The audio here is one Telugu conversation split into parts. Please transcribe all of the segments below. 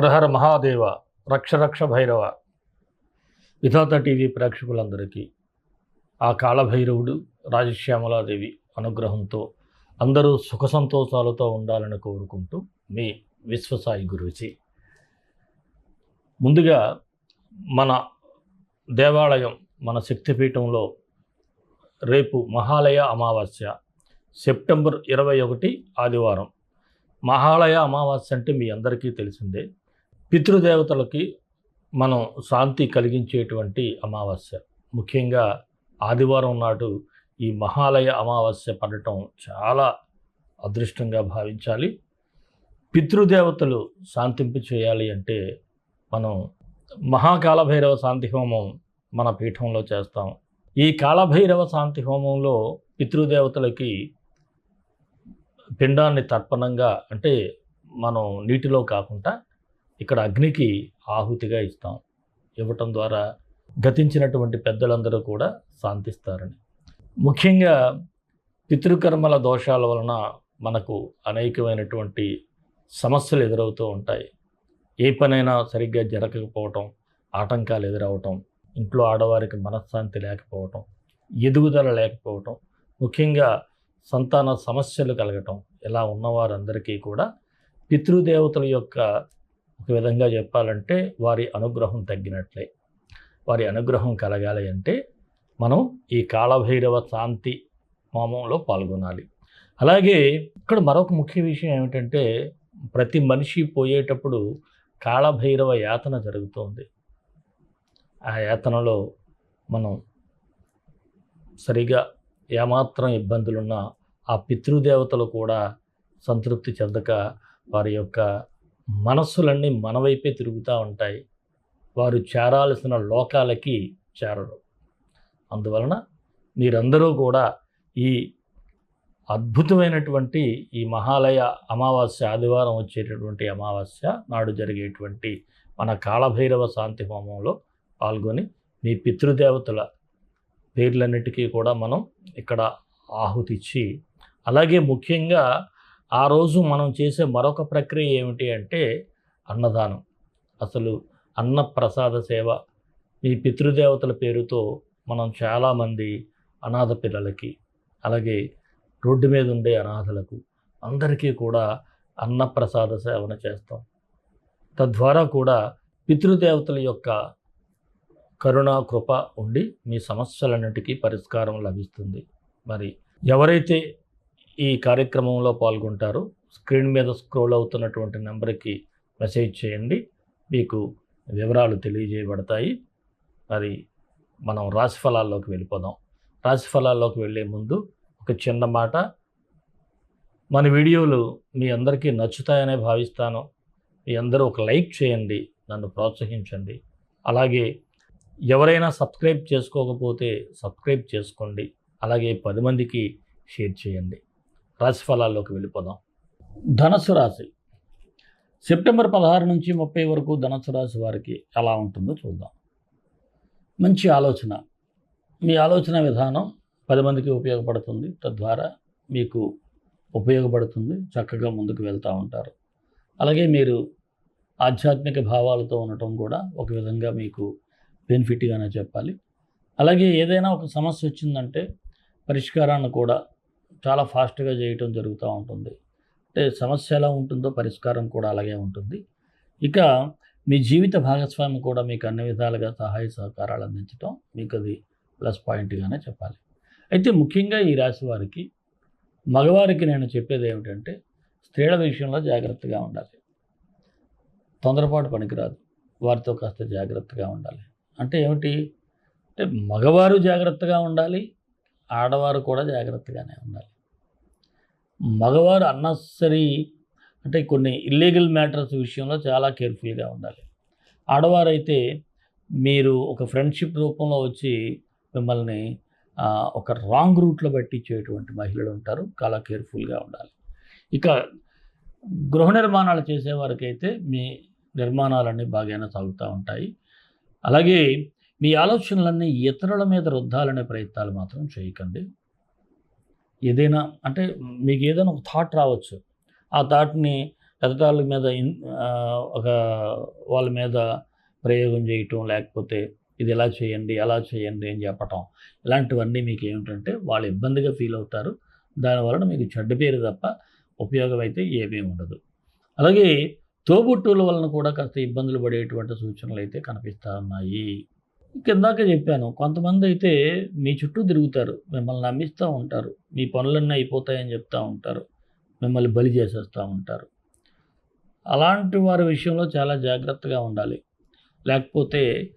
హరహర మహాదేవ రక్ష రక్ష భైరవ. విధాత టీవీ ప్రేక్షకులందరికీ ఆ కాళభైరవుడు రాజశ్యామలాదేవి అనుగ్రహంతో అందరూ సుఖ సంతోషాలతో ఉండాలని కోరుకుంటూ మీ విశ్వసాయి గురూజీ. ముందుగా మన దేవాలయం మన శక్తిపీఠంలో రేపు మహాలయ అమావాస్య సెప్టెంబర్ ఇరవై ఒకటి ఆదివారం. మహాలయ అమావాస్య అంటే మీ అందరికీ తెలిసిందే. పితృదేవతలకి మనం శాంతి కలిగించేటువంటి అమావాస్య. ముఖ్యంగా ఆదివారం నాడు ఈ మహాలయ అమావాస్య పడటం చాలా అదృష్టంగా భావించాలి. పితృదేవతలు శాంతింపు చేయాలి అంటే మనం మహాకాలభైరవ శాంతి హోమం మన పీఠంలో చేస్తాం. ఈ కాలభైరవ శాంతి హోమంలో పితృదేవతలకి పిండాన్ని తర్పణంగా అంటే మనం నీటిలో కాకుండా ఇక్కడ అగ్నికి ఆహుతిగా ఇస్తాం. ఇవ్వటం ద్వారా గతించినటువంటి పెద్దలందరూ కూడా శాంతిస్తారని. ముఖ్యంగా పితృకర్మల దోషాల వలన మనకు అనేకమైనటువంటి సమస్యలు ఎదురవుతూ ఉంటాయి. ఏ పనైనా సరిగ్గా జరగకపోవటం ఆటంకాలు ఎదురవటం ఇంట్లో ఆడవారికి మనశ్శాంతి లేకపోవటం ఎదుగుదల లేకపోవటం ముఖ్యంగా సంతాన సమస్యలు కలగటం ఇలా ఉన్నవారందరికీ కూడా పితృదేవతల యొక్క ఒక విధంగా చెప్పాలంటే వారి అనుగ్రహం తగ్గినట్లే. వారి అనుగ్రహం కలగాలి అంటే మనం ఈ కాళభైరవ శాంతి హోమంలో పాల్గొనాలి. అలాగే ఇక్కడ మరొక ముఖ్య విషయం ఏమిటంటే ప్రతి మనిషి పోయేటప్పుడు కాళభైరవ యాతన జరుగుతుంది. ఆ యాతనలో మనం సరిగా ఏమాత్రం ఇబ్బందులున్నా ఆ పితృదేవతలు కూడా సంతృప్తి చెందక వారి యొక్క మనస్సులన్నీ మన వైపే తిరుగుతూ ఉంటాయి. వారు చేరాల్సిన లోకాలకి చేరరు. అందువలన మీరందరూ కూడా ఈ అద్భుతమైనటువంటి ఈ మహాలయ అమావాస్య ఆదివారం వచ్చేటటువంటి అమావాస్య నాడు జరిగేటువంటి మన కాళభైరవ శాంతి హోమంలో పాల్గొని మీ పితృదేవతల పేర్లన్నిటికీ కూడా మనం ఇక్కడ ఆహుతిచ్చి అలాగే ముఖ్యంగా ఆ రోజు మనం చేసే మరొక ప్రక్రియ ఏమిటి అంటే అన్నదానం. అసలు అన్న ప్రసాద సేవ మీ పితృదేవతల పేరుతో మనం చాలామంది అనాథ పిల్లలకి అలాగే రోడ్డు మీద ఉండే అనాథలకు అందరికీ కూడా అన్నప్రసాద సేవన చేస్తాం. తద్వారా కూడా పితృదేవతల యొక్క కరుణ కృప ఉండి మీ సమస్యలన్నిటికీ పరిష్కారం లభిస్తుంది. మరి ఎవరైతే ఈ కార్యక్రమంలో పాల్గొంటారు. స్క్రీన్ మీద స్క్రోల్ అవుతున్నటువంటి నెంబర్కి మెసేజ్ చేయండి. మీకు వివరాలు తెలియజేయబడతాయి. మరి మనం రాశి ఫలాల్లోకి వెళ్ళిపోదాం. రాశి ఫలాల్లోకి వెళ్ళే ముందు ఒక చిన్న మాట. మన వీడియోలు మీ అందరికీ నచ్చుతాయనే భావిస్తాను. మీ అందరూ ఒక లైక్ చేయండి. నన్ను ప్రోత్సహించండి. అలాగే ఎవరైనా సబ్స్క్రైబ్ చేసుకోకపోతే సబ్స్క్రైబ్ చేసుకోండి. అలాగే పది మందికి షేర్ చేయండి. రాశి ఫలాల్లోకి వెళ్ళిపోదాం. ధనస్సు రాశి. సెప్టెంబర్ పదహారు నుంచి ముప్పై వరకు ధనస్సు రాశి వారికి ఎలా ఉంటుందో చూద్దాం. మంచి ఆలోచన. మీ ఆలోచన విధానం పది మందికి ఉపయోగపడుతుంది. తద్వారా మీకు ఉపయోగపడుతుంది. చక్కగా ముందుకు వెళ్తూ ఉంటారు. అలాగే మీరు ఆధ్యాత్మిక భావాలతో ఉండటం కూడా ఒక విధంగా మీకు బెనిఫిట్గానే చెప్పాలి. అలాగే ఏదైనా ఒక సమస్య వచ్చిందంటే పరిష్కారాన్ని కూడా చాలా ఫాస్ట్గా చేయటం జరుగుతూ ఉంటుంది. అంటే సమస్య ఎలా ఉంటుందో పరిష్కారం కూడా అలాగే ఉంటుంది. ఇక మీ జీవిత భాగస్వామి కూడా మీకు అన్ని విధాలుగా సహాయ సహకారాలు అందించడం మీకు అది ప్లస్ పాయింట్గానే చెప్పాలి. అయితే ముఖ్యంగా ఈ రాశి వారికి మగవారికి నేను చెప్పేది ఏమిటంటే స్త్రీల విషయంలో జాగ్రత్తగా ఉండాలి. తొందరపాటు పనికిరాదు. వారితో కాస్త జాగ్రత్తగా ఉండాలి. అంటే ఏమిటి? అంటే మగవారు జాగ్రత్తగా ఉండాలి. ఆడవారు కూడా జాగ్రత్తగానే ఉండాలి. మగవారు అన్నెసరీ అంటే కొన్ని ఇల్లీగల్ మ్యాటర్స్ విషయంలో చాలా కేర్ఫుల్గా ఉండాలి. ఆడవారు అయితే మీరు ఒక ఫ్రెండ్షిప్ రూపంలో వచ్చి మిమ్మల్ని ఒక రాంగ్ రూట్లో పట్టించేటువంటి మహిళలు ఉంటారు. చాలా కేర్ఫుల్గా ఉండాలి. ఇక గృహ నిర్మాణాలు చేసేవారికైతే మీ నిర్మాణాలన్నీ బాగానే సాగుతూ ఉంటాయి. అలాగే మీ ఆలోచనలన్నీ ఇతరుల మీద రుద్దాలనే ప్రయత్నాలు మాత్రం చేయకండి. ఏదైనా అంటే మీకు ఏదైనా ఒక థాట్ రావచ్చు. ఆ థాట్ని ఎదుటి మీద ఒక వాళ్ళ మీద ప్రయోగం చేయటం లేకపోతే ఇది ఎలా చేయండి అలా చేయండి అని చెప్పటం. ఇలాంటివన్నీ మీకు ఏమిటంటే వాళ్ళు ఇబ్బందిగా ఫీల్ అవుతారు. దానివలన మీకు చెడ్డ పేరు తప్ప ఉపయోగం అయితే ఏమీ ఉండదు. అలాగే తోబుట్టువుల వలన కూడా కాస్త ఇబ్బందులు పడేటువంటి సూచనలు అయితే కనిపిస్తూ ఉన్నాయి. కిందాక చెప్పాను కొంతమంది అయితే మీ చుట్టూ తిరుగుతారు మిమ్మల్ని నమ్మిస్తూ ఉంటారు మీ పనులన్నీ అయిపోతాయని చెప్తూ ఉంటారు మిమ్మల్ని బలి చేసేస్తూ ఉంటారు. అలాంటి వారి విషయంలో చాలా జాగ్రత్తగా ఉండాలి. లేకపోతే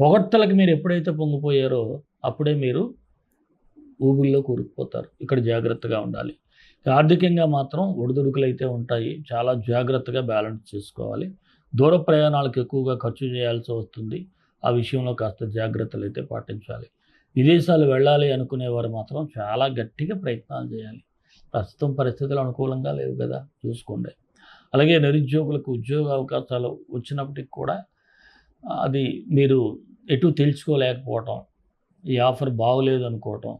పొగడ్తలకు మీరు ఎప్పుడైతే పొంగిపోయారో అప్పుడే మీరు ఊబిల్లో కూరుకుపోతారు. ఇక్కడ జాగ్రత్తగా ఉండాలి. ఆర్థికంగా మాత్రం ఒడిదుడుకులు అయితే ఉంటాయి. చాలా జాగ్రత్తగా బ్యాలెన్స్ చేసుకోవాలి. దూర ప్రయాణాలకు ఎక్కువగా ఖర్చు చేయాల్సి వస్తుంది. ఆ విషయంలో కాస్త జాగ్రత్తలు అయితే పాటించాలి. విదేశాలు వెళ్ళాలి అనుకునేవారు మాత్రం చాలా గట్టిగా ప్రయత్నాలు చేయాలి. ప్రస్తుతం పరిస్థితులు అనుకూలంగా లేవు కదా చూసుకోండి. అలాగే నిరుద్యోగులకు ఉద్యోగ అవకాశాలు వచ్చినప్పటికి కూడా అది మీరు ఎటు తెలుసుకోలేకపోవటం ఈ ఆఫర్ బాగోలేదు అనుకోవటం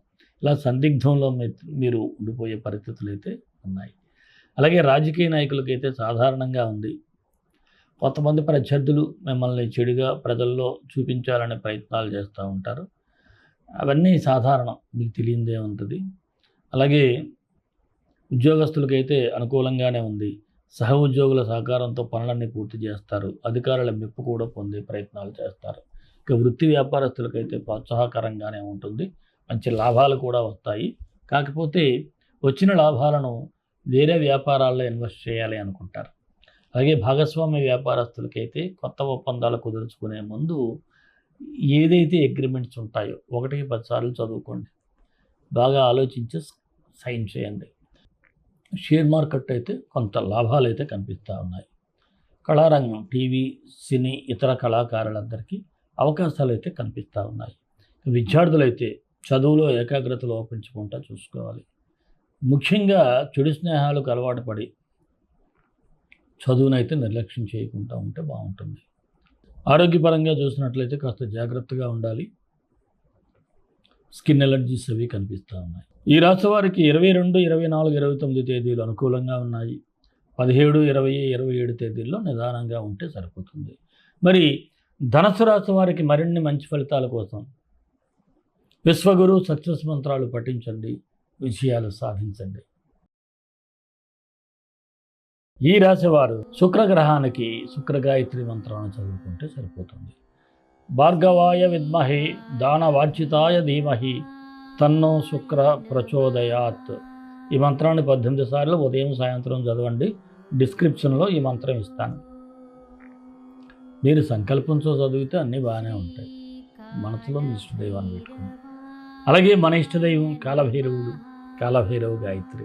ఇలా సందిగ్ధంలో మీరు ఉండిపోయే పరిస్థితులు అయితే ఉన్నాయి. అలాగే రాజకీయ నాయకులకైతే సాధారణంగా ఉంది కొంతమంది ప్రత్యర్థులు మిమ్మల్ని చెడుగా ప్రజల్లో చూపించాలనే ప్రయత్నాలు చేస్తూ ఉంటారు. అవన్నీ సాధారణం. మీకు తెలియదే ఉంటుంది. అలాగే ఉద్యోగస్తులకైతే అనుకూలంగానే ఉంది. సహ ఉద్యోగుల సహకారంతో పనులన్నీ పూర్తి చేస్తారు. అధికారుల మెప్పు కూడా పొందే ప్రయత్నాలు చేస్తారు. ఇక వృత్తి వ్యాపారస్తులకైతే ప్రోత్సాహకరంగానే ఉంటుంది. మంచి లాభాలు కూడా వస్తాయి. కాకపోతే వచ్చిన లాభాలను వేరే వ్యాపారాల్లో ఇన్వెస్ట్ చేయాలి అనుకుంటారు. అలాగే భాగస్వామ్య వ్యాపారస్తులకైతే కొత్త ఒప్పందాలు కుదుర్చుకునే ముందు ఏదైతే అగ్రిమెంట్స్ ఉంటాయో ఒకటికి పదిసార్లు చదువుకోండి. బాగా ఆలోచించి సైన్ చేయండి. షేర్ మార్కెట్ అయితే కొంత లాభాలు అయితే కనిపిస్తూ ఉన్నాయి. కళారంగం టీవీ సినీ ఇతర కళాకారులందరికీ అవకాశాలు అయితే కనిపిస్తూ ఉన్నాయి. విద్యార్థులైతే చదువులో ఏకాగ్రత లోపించకుండా చూసుకోవాలి. ముఖ్యంగా చెడు స్నేహాలకు అలవాటు పడి చదువునైతే నిర్లక్ష్యం చేయకుండా ఉంటే బాగుంటుంది. ఆరోగ్యపరంగా చూసినట్లయితే కాస్త జాగ్రత్తగా ఉండాలి. స్కిన్ ఎలర్జీస్ అవి కనిపిస్తూ ఉన్నాయి. ఈ రాష్ట్ర వారికి ఇరవై రెండు ఇరవై నాలుగు ఇరవై తొమ్మిది తేదీలు అనుకూలంగా ఉన్నాయి. పదిహేడు ఇరవై ఇరవై ఏడు తేదీల్లో నిదానంగా ఉంటే సరిపోతుంది. మరి ధనస్సు రాశి వారికి మరిన్ని మంచి ఫలితాల కోసం విశ్వగురు సక్సెస్ మంత్రాలు పఠించండి విజయాలు సాధించండి. ఈ రాశివారు శుక్రగ్రహానికి శుక్రగాయత్రి మంత్రాన్ని చదువుకుంటే సరిపోతుంది. భార్గవాయ విద్మహి దానవార్చితాయ ధీమహి తన్నో శుక్ర ప్రచోదయాత్. ఈ మంత్రాన్ని పద్దెనిమిది సార్లు ఉదయం సాయంత్రం చదవండి. డిస్క్రిప్షన్లో ఈ మంత్రం ఇస్తాను. మీరు సంకల్పంతో చదివితే అన్నీ బాగానే ఉంటాయి. మనసులో మీ ఇష్టదైవాన్ని పెట్టుకోండి. అలాగే మన ఇష్టదైవం కాలభైరవుడు కాలభైరవు గాయత్రి.